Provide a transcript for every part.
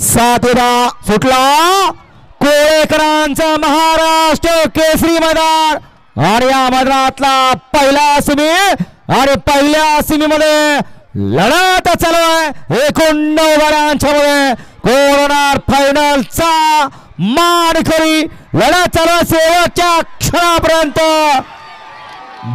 साथीदा सुटला. कोळेकरांचा महाराष्ट्र केसरी मैदान. आणि या मैदानातला पहिला सिमी आणि पहिल्या सिमीमध्ये लढत चालू आहे. एकूण नऊ गाड्यांच्या मध्ये कोण होणार फायनलचा मानकरी लढत चालू आहे शेवटच्या क्षणापर्यंत.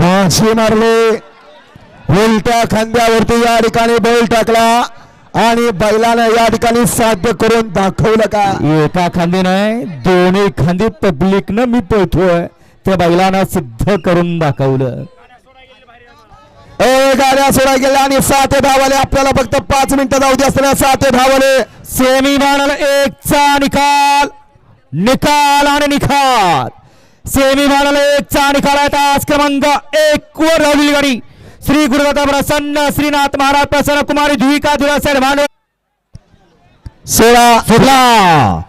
बाशी मारले. उलट्या खांद्यावरती या ठिकाणी बैल टाकला. आणि बैलानं या ठिकाणी साध्य करून दाखवलं का? एका खांदी नाही दोन्ही खांदी पब्लिक न मी पळतोय. त्या बैलानं सिद्ध करून दाखवलं. ए गाड्या सोडा गेल्या आणि सात धावाले. आपल्याला फक्त पाच मिनिटं जाऊ दे असताना सात धावाले. सेमी फायनल एक चा निकाल. निकाल आणि निकाल सेमी फायनल एक चा निकाल आहे. तास क्रमांक एक वर राहिलेली गाडी श्री गुरुदत्ता प्रसन्न श्रीनाथ महाराज प्रसन्न कुमारी धुविका धुरासेड भांडव सोळा सुटला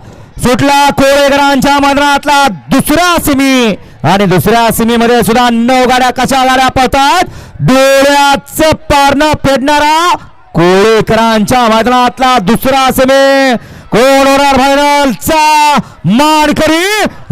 सुटला कोळेकरांच्या मैदानातला दुसरा सिमी. आणि दुसऱ्या सिमीमध्ये सुद्धा नऊ गाड्या कशा गाड्या पळतात? डोळ्याच पारणं फेडणारा कोळेकरांच्या मैदानातला दुसरा सिमी. कोण होणार फायनलचा मानकरी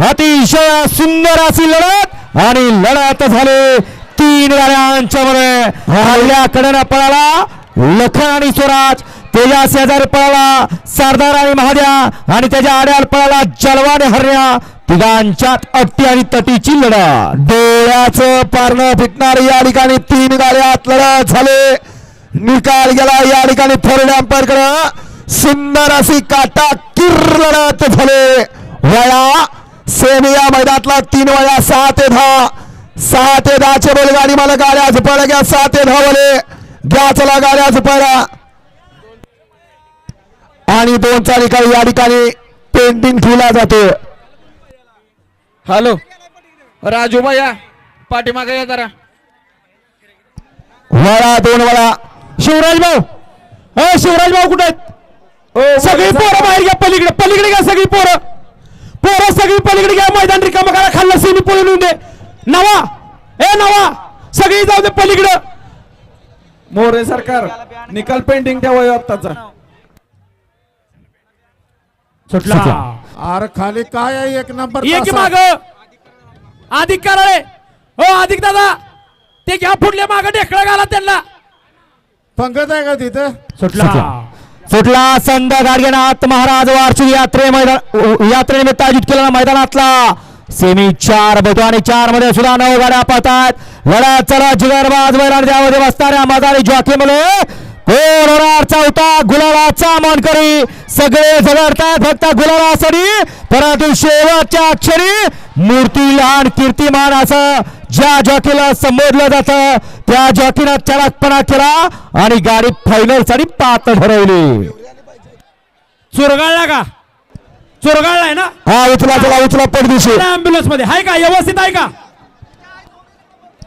अतिशय सुंदर अशी लढत आणि लढत झाली. तीन गाड्यांच्या मध्ये हल्ल्याकडे पळाला. लखन आणि स्वराज त्याच्या शेजारी पळाला. सरदार आणि महाद्या आणि त्याच्या आड्याला पळाला. जलवाने हरण्या. तिघांच्यात अट्टी आणि तटीची लढत. डोळ्याचं पारणं फिटणार या ठिकाणी. तीन गाड्यात लढत झाले. निकाल गेला या ठिकाणी थर्ड अंपायरकडे सुंदर अशी काटा किर लढत झाले. वया सेमी या मैदानातला तीन वया सहा ते दहा. सहा ते दहाचे बोल गाडी मला गाड्या झुपायला घ्या सहा ते दहा बोले घ्या चला गाड्या झुपायला आणि दोनचा निकाल या ठिकाणी पेंटिंग ठेवला जातो. हॅलो. राजू भैया पाठीमागे या जरा. वळा दोन वळा. शिवराज भाऊ. अ शिवराज भाऊ कुठे आहेत? सगळी पोरं बाहेर घ्या पलीकडे पलीकडे घ्या सगळी पोरं. पोरं सगळी पलीकडे घ्या मैदान रिकामा करा खाल्लं सेमी पळून दे. नवा! ए नवा! सगळी जाऊ दे पलीकडे. मोरे सरकार निकाल पेंडिंग ठेवा आत्ताचा सुटला. अरे खाली काय आहे? एक नंबर ये की तासा. माग. अधिक कराळे. हो अधिक दादा. ते घ्या पुढल्या माग ढेकळा घाला त्यांना. पंगत आहे का तिथं? सुटला. सुटला. संत गाडगेनाथ महाराज वार्षिक यात्रे मैदान यात्रेनिमित्त आयोजित केलेला मैदानातला सेमी चार बतो आणि चारमध्ये सुद्धा नऊ गाड्या पाहतात लढा चला जिगरबाज बैल त्यामध्ये बसणाऱ्या मदारी जॉकी मुले कोण होणार चौथा गुलालाचा मानकरी. सगळे झगडतात फक्त गुलालासाठी परंतु शेवटच्या अक्षरी मूर्ती लहान कीर्तिमान असं ज्या जॉकीला संबोधलं जातं त्या जॉकीनं चलाकपणा केला आणि गाडी फायनलसाठी पात्र ठरवली. चुरगाळला का? चुरगाळलाय ना? हा उचला चला उचला पडदिशी. अँब्युलन्समध्ये. आहे का? व्यवस्थित आहे का?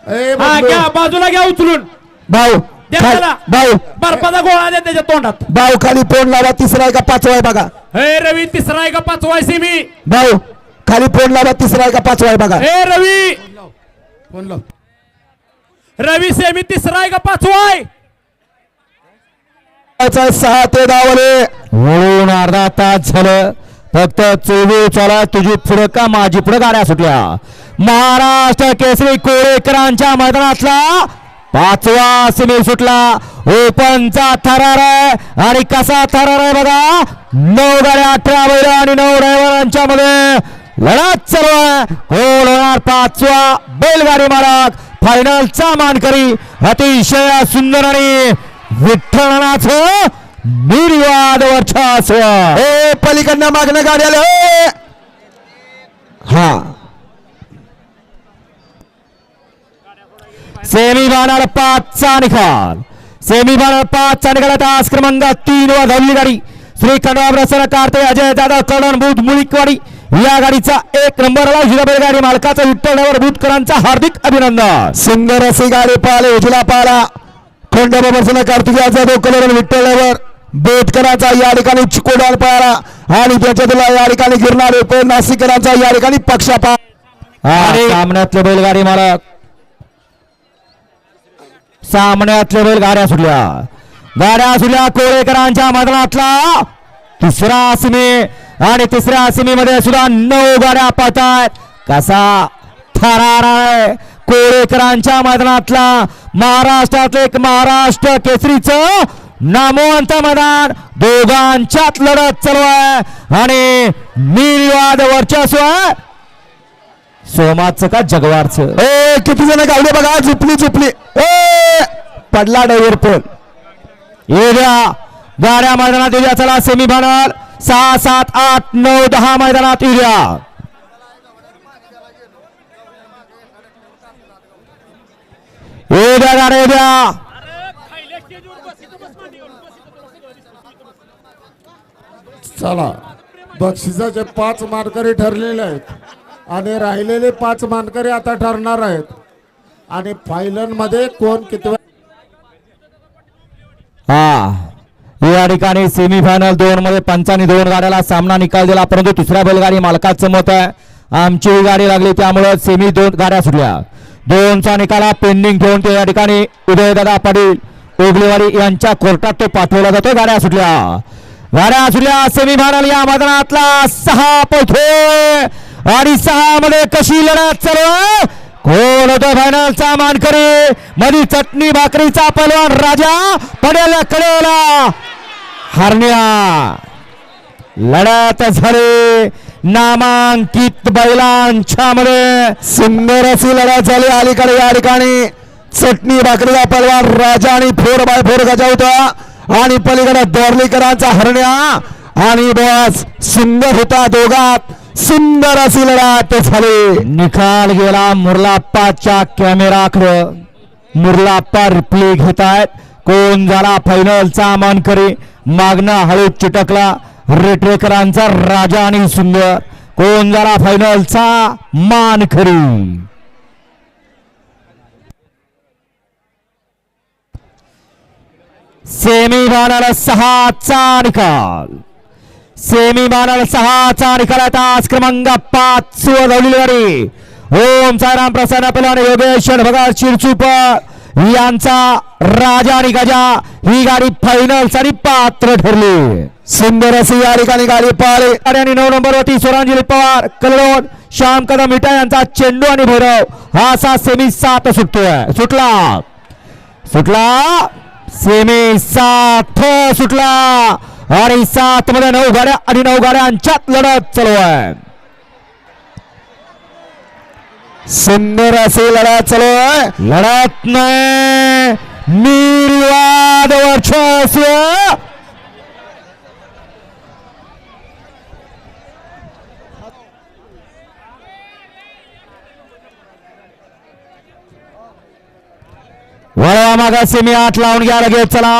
ए हा बंधू. घ्या बाजूला घ्या उचलून. भाऊ द्या खाल- त्याला. भाऊ. बर्फाचा गोळा द्या त्याच्या तोंडात. भाऊ खाली फोन लावा तिसरा आहे का पाचवा आहे बघा. हे रवी तिसरा आहे का पाचवा आहे सेमी. भाऊ खाली फोन लावा तिसरा आहे का पाचवा आहे बघा. हे रवी. फोन लाव. रवी सेमी तिसरा आहे का पाचवा आहे. सहा ते दहा वले. वळून अर्धा तास झालं. फक्त चोवी चला तुझी पुढं का माझी पुढं गाड्या सुटल्या? महाराष्ट्र केसरी कोळेकरांच्या मैदानातला पाचवा सिमी सुटला. ओपनचा थरार आहे. आणि कसा थरार आहे बघा? नऊ गाड्या अठरा बैल आणि नऊ ड्रायव्हरांच्या मध्ये लढत चालू आहे. कोण होणार पाचवा बैलगाडी मालक. फायनलचा मानकरी अतिशय सुंदर आणि विठ्ठलनाथ निर्वाद वर्चस्व ए पलीकडनं मागणं गाडी आलं! हा. सेमी फायनल पाचचा निकाल. सेमी फायनल पाचचा निकाल तास क्रमांक तीन वर धावली गाडी. श्री खंडवा प्रसन्न कार्ते अजय दादा कळण बुध मुळीकवाडी. या गाडीचा एक नंबरला जिल्हा गाडी मालकाचा विठ्ठल बुधकरांचा हार्दिक अभिनंदन. सुंदर अशी गाडी पाहिले उजला पाला. खंडोबा बसून कार्तिकीयाचा तो कलर विठ्ठलावर बेटकरांचा या ठिकाणी चिकोडाल पाला आणि त्याच्यातला या ठिकाणी गिरणार रुपये नाशिकरांचा या ठिकाणी पक्षापा. आणि सामन्यातले बैलगाडी मालक. सामन्यातले बैलगाड्या सुटल्या. गाड्या सुद्धा कोळेकरांच्या मैदानातला तिसरा सिमी आणि तिसऱ्या सिमीमध्ये सुद्धा नऊ गाड्या पळतायत. कसा थरार आहे कोळेकरांच्या मैदानातला महाराष्ट्रातलं एक महाराष्ट्र केसरीचं नामवंत मैदान. दोघांच्यात लढत चालू आहे. आणि निर्वाद वर्चस्व आहे. सोमाचं का जगवारचं? ए किती जण गावले बघा झुपली झुपली. ए पडला ड्रायव्हर पण. येऊया. गाड्या मैदानात येऊया. चला सेमीफायनल सहा सात आठ नऊ दहा मैदानात येऊया. येऊया गाड्या येऊया. चला. बक्षिसाचे पाच मानकरी ठरलेले आहेत. आणि राहिलेले पाच मानकरी आता ठरणार आहेत. आणि फायलनमध्ये कोण किती हा. या ठिकाणी सेमीफायनल दोन मध्ये पंचानी दोन गाड्याला सामना निकाल दिला परंतु दुसऱ्या बैलगाडी मालकाचं मत आहे. आमची गाडी लागली त्यामुळे सेमी दोन गाड्या सुटल्या. दोनचा निकाला पेंडिंग ठेवून ते या ठिकाणी. उदयदादा पाटील ओगलेवाडी यांच्या कोर्टात तो पाठवला जातो गाड्या सुटल्या. गाड्या सेमी सेमीफायनल या मैदानातला सहा पैठे आणि सहा मध्ये कशी लढत चालू? कोण होतो फायनलचा मानकरी. मधी चटणी भाकरीचा पलवान राजा पडेल कडेला. हरण्या. लढत झाली. नामांकित बैलांच्या मध्ये सुंदर अशी लढत झाली अलीकडे या ठिकाणी. चटणी भाकरीचा पलवान राजा आणि फोर बाय फोर गजा होता आणि पलीकडे दोरलीकरांचा हरण्या. आणि बस सुंदर होता दोघात. सुंदर अशी लढत झाली. निकाल गेला मुरलाप्पाच्या कॅमेराकडं. मुरलाप्पा रिप्ले घेत आहेत कोण झाला फायनलचा मानकरी? मागणं हळू चिटकला. रेटरेकरांचा राजा आणि सुंदर. कोण झाला फायनलचा मानकरी? सेमीफायनल सहाचा निकाल सेमीफायनल सहाचा निकाल तास क्रमांक पाच धावलेली गाडी ओम साईराम प्रसन्न पेलाने योगेश भगत शिरचूप. यांचा राजा आणि गजा. ही गाडी फायनलसाठी पात्र ठरली. सुंदर अशी या ठिकाणी गाडी पाळी. गाडी आणि नऊ नंबर वरती सोरांजली पवार कलरोड श्याम कदम मिठा यांचा चेंडू आणि भैरव. हा असा सेमी सात सुटतोय. सुटला. सुटला. सेमी सात सुटला. आणि सात मध्ये नऊ गाड्या आणि नऊ गाड्यांच्यात लढत चालू आहे. सुंदर असे लढत चालू आहे. लढत नाही. निर्वाद वर्चस्व मागा सेमी आठ लावून घ्या लगेच चला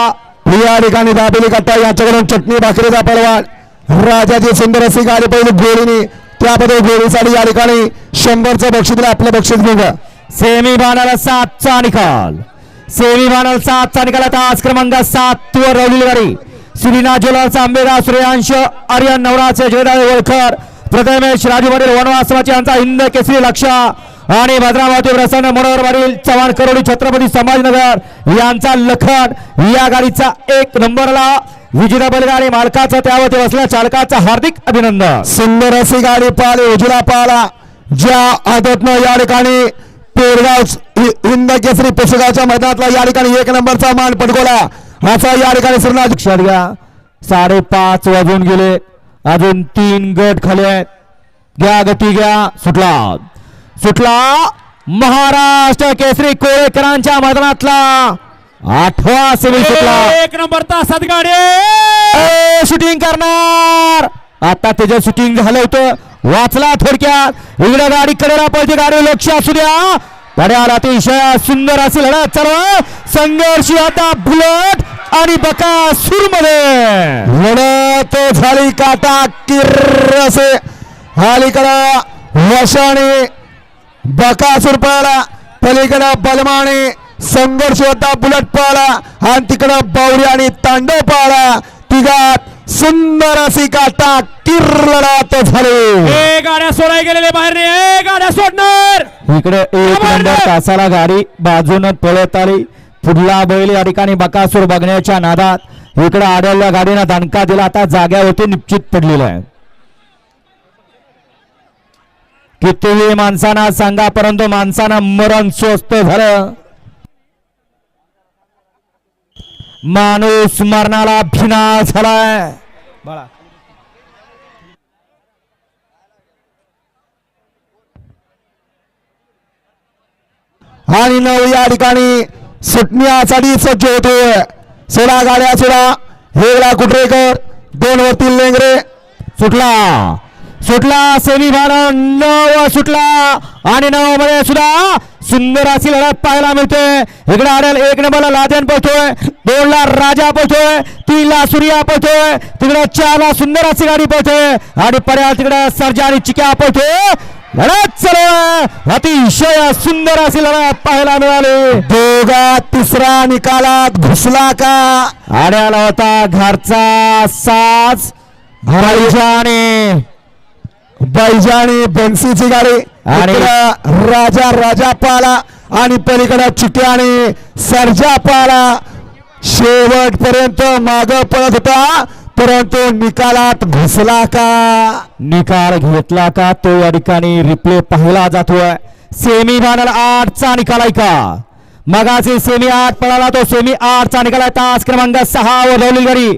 या ठिकाणी दाबेली कट्टा याच्याकडून चटणी भाकरीचा पलवान राजाची सुंदर अशी गाडी पहिली गोळीनी त्याबद्दल गोळीसाठी या ठिकाणी शंभरचं बक्षीस दिलं आपलं बक्षीस घेऊन सेमी फायनल सातचा निकाल. सेमी फायनल सातचा निकाल आता आज क्रमांक सात वर रवलेली गाडी श्रीनाथ ज्वेलर्स आंबेगाव सूर्यांश आर्यन नवराचे जयदाय होळकर प्रथमेश राजू पाटील वनवासवाची यांचा हिंद केसरी लक्ष आणि भद्रावती प्रसन्न मनोहर चव्हाण करोडी छत्रपती समाजनगर यांचा लखन या गाडीचा एक नंबरला विजेता बैलगाडी मालकाचा त्यावरती बसल्या चालकाचा हार्दिक अभिनंदन. सुंदर अशी गाडी पाहिली उजला पाहिला. ज्या आदतनं या ठिकाणी पेरगाव हि- हिंद केसरी पुस्तकाच्या मैदानातला या ठिकाणी एक नंबरचा मान पटकोला असा या ठिकाणी श्रीनाथ लक्षात घ्या. साडेपाच वाजून गेले. अजून तीन गट खाली आहेत. घ्या गती घ्या. सुटला सुटला. महाराष्ट्र केसरी कोळेकरांच्या मैदानातला आठवा सेमी सुटला. एक नंबर तासात गाडी. ए, शूटिंग करणार. आता त्याचं शूटिंग झालं होतं वाचला थोडक्यात. इकडे गाडी कडेला पळते गाडी. लक्ष असू द्या. गाड्याला अतिशय सुंदर अशी लढत चालू. संघर्ष आता बुलट आणि बकासूरमध्ये लढत झाली काटा किर्र असे अलीकडं वशाने बकासूर पळाला पलीकडं बलमाने संघर्ष होता बुलट पळाला आणि तिकडं बावरी आणि तांडव पळाला. तिघात सुंदर अशी काटा किर्र लढत झाली. ए गाड्या सोडाय गेलेले बाहेर गाड्या सोडणार. इकडे एक नंबर. तासाला गाडी बाजूनं पळत आली. पुढला बैल या ठिकाणी बकासूर बघण्याच्या नादात. इकडे आढळल्या गाडीनं दणका दिला. आता जाग्यावरती निश्चित पडलेला आहे. कितीही माणसांना सांगा परंतु माणसानं मरण स्वस्त झालं. माणूस मरणाला भिना झालाय. आणि नऊ या ठिकाणी सुटण्यासाठी सज्ज होतोय सोडा गाड्या सोडा. हेगडा कुटरेकर दोन वरती लेंगरे. सुटला. सुटला सेमी नव सुटला. आणि नवमध्ये सुद्धा सुंदर अशी लढत पाहायला मिळते. इकडे आडेल एक नंबरला लादेन पोहतोय दोन ला राजा पोहतोय तीन ला सूर्या पोहतोय तिकडे चार ला सुंदर अशी गाडी पोहतोय आणि पर्याय तिकडे सर्जा आणि चिक्या पोहतोय लढत चालू अतिशय सुंदर अशी लढत पाहायला मिळाली. दोघा तिसरा निकालात घुसला का? आड्याला होता घरचा साज. आणि बैजानी बन्सीची गाडी. आणि- राजा राजा पाला आणि पलीकडे चिट्याने सर्जा पाला शेवटपर्यंत माग पळत होता परंतु निकालात घुसला का? निकाल घेतला का? तो या ठिकाणी रिप्ले पाहिला जातोय सेमी फायनल आठचा निकाल आहे का? मगाचे सेमी आठ पळाला तो सेमी आठचा निकाल आहे. तास क्रमांक सहा वर गाडी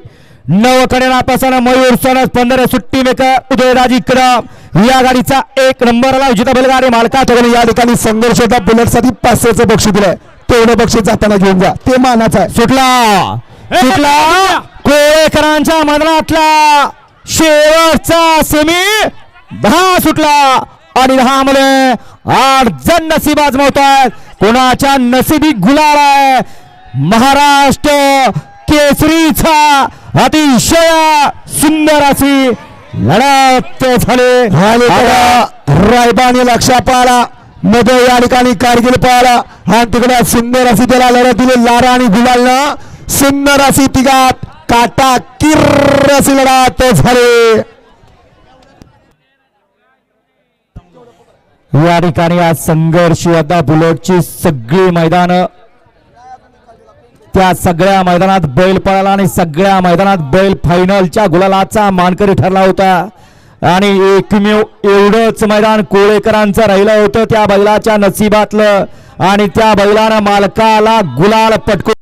नव कडेनापासून मयूर सनस पंधरा सुट्टी मेकर उदयराजी कदम या गाडीचा एक नंबरला विजेता बैलगाडी मालका. या ठिकाणी संघर्ष होता. बुलेटसाठी पाचशेचं बक्षीस दिलंय. तेवढं बक्षीस जाताना घेऊन जा. ते मानाचं आहे. सुटला. सुटला. कोळेकरांच्या मैदानातला शेवटचा सेमी दहा सुटला. आणि दहा मध्ये आठ जण नसीब आजमावतात कोणाच्या नशिबी गुलाल आहे? महाराष्ट्र केसरीचा अतिशय सुंदर अशी लढत झाली. रायबाने लक्षा पाहिला मध्ये या ठिकाणी कारगिल पाहिला. आणि तिकडे सुंदर अशी त्याला लढत दिली लारा आणि गुलालनं. सुंदर अशी तिघात काटा किर्र अशी लढत झाली. या ठिकाणी आज संघर्ष आता बुलेटची सगळी मैदान त्या सगळ्या मैदानात बैल पळाला आणि सगळ्या मैदानात बैल फायनलच्या गुलालाचा मानकरी ठरला होता. आणि एकमेव एवढंच मैदान कोळेकरांचं राहिलं होतं त्या बैलाच्या नशिबातलं. आणि त्या बैलानं मालकाला गुलाल पटकून